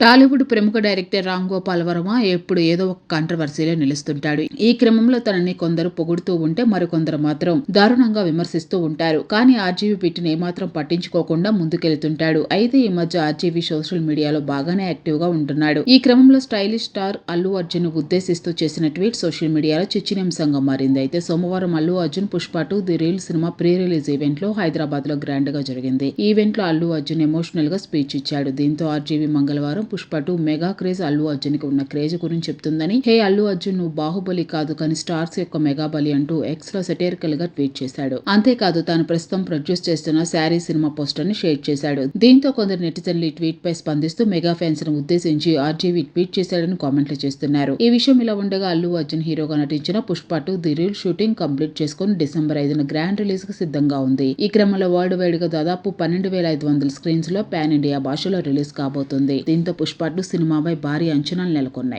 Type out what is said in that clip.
టాలీవుడ్ ప్రముఖ డైరెక్టర్ రామ్ గోపాల్ వర్మ ఎప్పుడు ఏదో ఒక కాంట్రవర్సీలో నిలుస్తుంటాడు. ఈ క్రమంలో తనని కొందరు పొగుడుతూ ఉంటే మరికొందరు మాత్రం దారుణంగా విమర్శిస్తూ ఉంటారు. కానీ ఆర్జీవీ పిట్టిని ఏమాత్రం పట్టించుకోకుండా ముందుకెళ్తుంటాడు. అయితే ఈ మధ్య ఆర్జీవీ సోషల్ మీడియాలో బాగానే యాక్టివ్గా ఉంటున్నాడు. ఈ క్రమంలో స్టైలిష్ స్టార్ అల్లు అర్జున్ ఉద్దేశిస్తూ చేసిన ట్వీట్ సోషల్ మీడియాలో చర్చనీయాంశంగా మారింది. అయితే సోమవారం Allu Arjun Pushpa two the rule cinema pre release ఈవెంట్లో హైదరాబాద్లో గ్రాండ్గా జరిగింది. ఈవెంట్లో అల్లు అర్జున్ ఎమోషనల్గా స్పీచ్ ఇచ్చాడు. దీంతో ఆర్జీవీ మంగళవారం Pushpa two mega craze Allu అర్జున్కి ఉన్న క్రేజ్ గురించి చెప్తుందని హే అల్లు అర్జున్ నువ్వు బాహుబలి కాదు కానీ స్టార్స్ యొక్క మెగా బలి అంటూ ఎక్స్లో సెటేరికల్గా ట్వీట్ చేశాడు. అంతేకాదు తాను ప్రస్తుతం ప్రొడ్యూస్ చేస్తున్న శారీ సినిమా పోస్టర్ని షేర్ చేశాడు. దీంతో కొందరు నెటిజన్లు ఈ ట్వీట్ పై స్పందిస్తూ మెగా ఫ్యాన్స్ను ఉద్దేశించి ఆర్జీవి ట్వీట్ చేశాడని కామెంట్లు చేస్తున్నారు. ఈ విషయం ఇలా ఉండగా అల్లు అర్జున్ హీరోగా నటించిన Pushpa two the rule shooting complete చేసుకుని డిసెంబర్ ఐదున గ్రాండ్ రిలీజ్కు సిద్ధంగా ఉంది. ఈ క్రమంలో వరల్డ్ వైడ్గా దాదాపు పన్నెండు వేల ఐదు వందల స్క్రీన్స్లో పాన్ ఇండియా భాషలో రిలీజ్ కాబోతుంది. దీంతో పుష్ప టూ సినిమాపై భారీ అంచనాలు నెలకొన్నాయి.